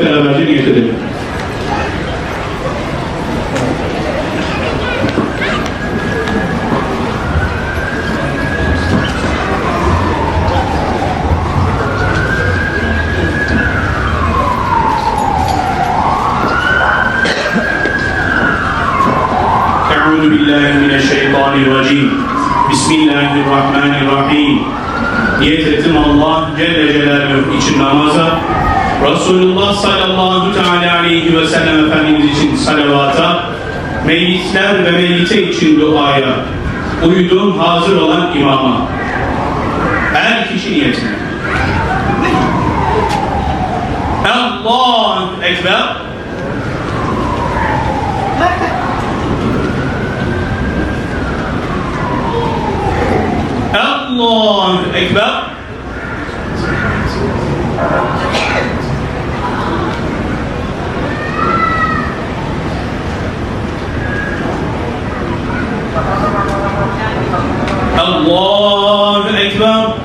Beraberce niyet edelim. أعوذ بالله من الشيطان الرجيم بسم الله الرحمن الرحيم Niyet ettim Allah Celle Celaluhu için namaza Resulullah sallallahu teala aleyhi ve sellem Efendimiz için salavata Meyyitler ve meyyite için duaya Uydum hazır olan imama. Her kişi niyetine. Allahu Ekber. Allahu Ekber. Allahu Ekber.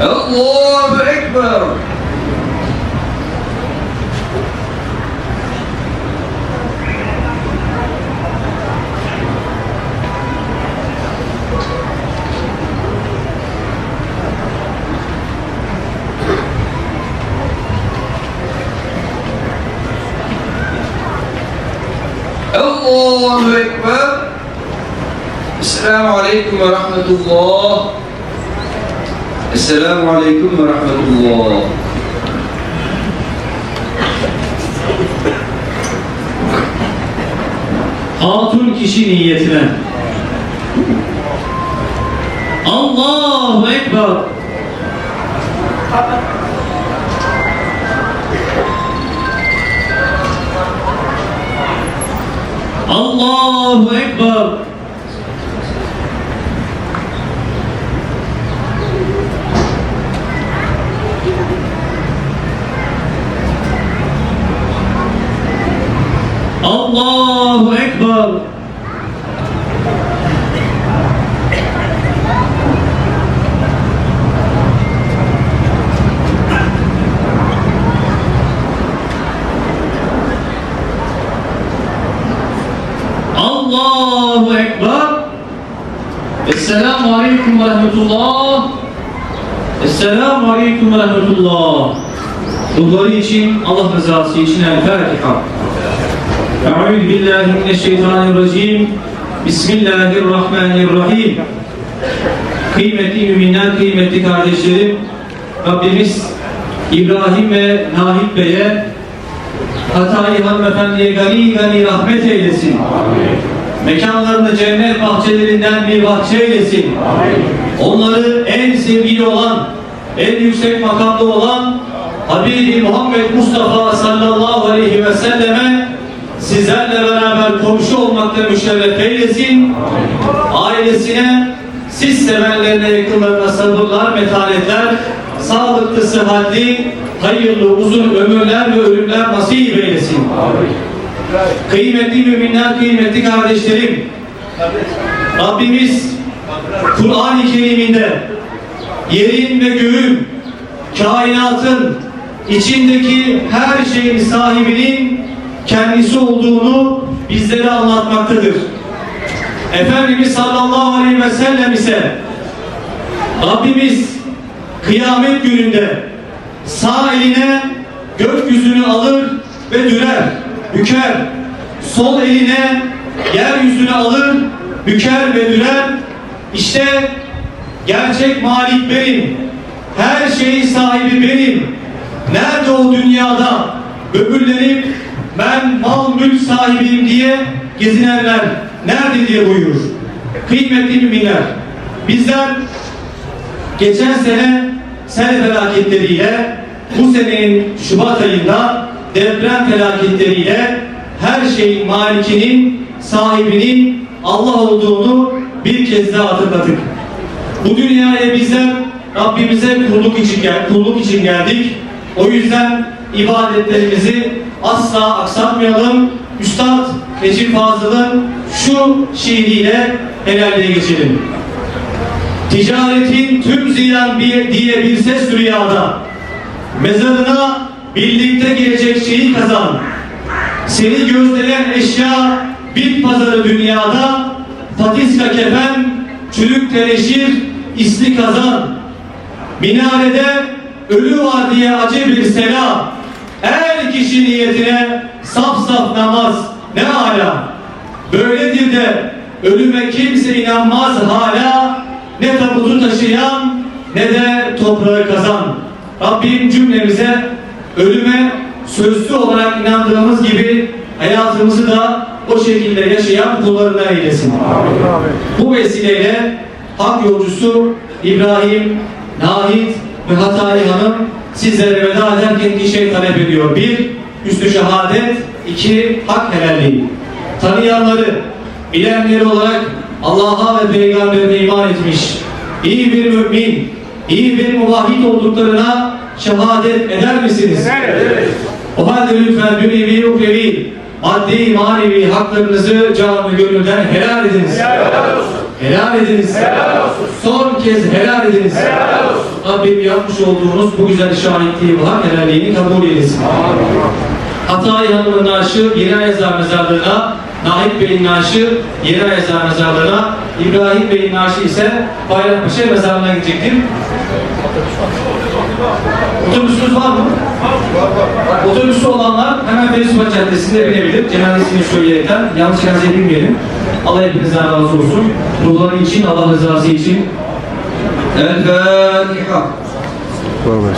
Allahu Ekber. Allahu Ekber. Allahu Ekber. Esselamu Aleyküm ve Rahmetullah. Esselamu Aleyküm ve Rahmetullah. Hatun kişi niyetine. Allahu Ekber. Allahu Ekber. Allahu Ekber. Allahu Ekber. Esselamu Aleyküm ve Rahmetullah. Esselamu Aleyküm ve Rahmetullah. Ruhları için, Allah rızası için El Fatiha. Eûzü billahi mineşşeytanirracim. Bismillahirrahmanirrahim. Kıymetli müminler, kıymetli kardeşlerim, Rabbimiz İbrahim ve Nahip Bey'e Hatay hanımefendiye gani gani rahmet eylesin. Mekanlarını cennet bahçelerinden bir bahçe eylesin. Onları en sevgili olan, en yüksek makamda olan Habibi Muhammed Mustafa sallallahu aleyhi ve selleme sizlerle beraber komşu olmakta müşerref eylesin. Ailesine, siz sevenlerine, yakınlarına sabırlar, metanetler, sağlıklı, sıhhatli, hayırlı, uzun ömürler ve ölümler nasip eylesin. Kıymetli müminler, kıymetli kardeşlerim, Rabbimiz Kur'an-ı Kerim'inde yerin ve göğün, kainatın, içindeki her şeyin sahibinin kendisi olduğunu bizlere anlatmaktadır. Efendimiz sallallahu aleyhi ve sellem ise Rabbimiz kıyamet gününde sağ eline gökyüzünü alır ve dürer, büker. Sol eline yeryüzünü alır, büker ve dürer. İşte gerçek malik benim, her şeyin sahibi benim. Nerede o dünyada böbürlenip ben mal mülk sahibiyim diye gezinenler nerede diye buyurur. Kıymetli müminler, bizler geçen sene sel felaketleriyle bu senenin Şubat ayında deprem felaketleriyle her şeyin malikinin, sahibinin Allah olduğunu bir kez daha hatırladık. Bu dünyaya bizler Rabbimize kulluk için, gel kulluk için geldik. O yüzden ibadetlerimizi asla aksatmayalım. Üstad Necip Fazıl'ın şu şiiriyle helalliğe geçelim. Ticaretin tüm ziyan diye bir ses rüyada. Mezarına birlikte gelecek şeyi kazan. Seni gözleyen eşya bit pazarı dünyada. Patiska kefen, çürük tereşir, isli kazan. Minarede ölü var diye acı bir selam. Her kişi niyetine saf saf namaz ne ala. Böyledir de ölüme kimse inanmaz hala. Ne tabutu taşıyan ne de toprağı kazan. Rabbim cümlemize ölüme sözlü olarak inandığımız gibi hayatımızı da o şekilde yaşayan kullarına eylesin. Bu vesileyle hak yolcusu İbrahim, Nahit ve Hatayi Hanım sizlere veda ederken iki şey talep ediyor. Bir, üstü şehadet. iki hak helalliği. Tanıyanları, bilenleri olarak Allah'a ve Peygamberine iman etmiş, iyi bir mümin, iyi bir muvahhid olduklarına şehadet eder misiniz? O halde lütfen dünyevi, ukrevi, maddi, manevi haklarınızı canı gönülden helal ediniz. Helal ediniz. Son kez helal ediniz. Rabbim yapmış olduğunuz bu güzel şahitliği bu hak helalliğini kabul eylesin. Hatay Hanım'ın naaşı Yeni Ayazar Mezarlığı'na, Nahit Bey'in naaşı Yeni Ayazar Mezarlığı'na, İbrahim Bey'in naaşı ise Bayrampaşa Mezarlığı'na gidecektir. Otobüsünüz var mı? Otobüsü olanlar hemen Feyzullah Caddesi'nde binebilir. Cenazesini söyleyerekten yanlış cenaze bilmeyelim. Allah hepinizden razı olsun. Ruhları için, Allah rızası için. El Fatiha. Var mı?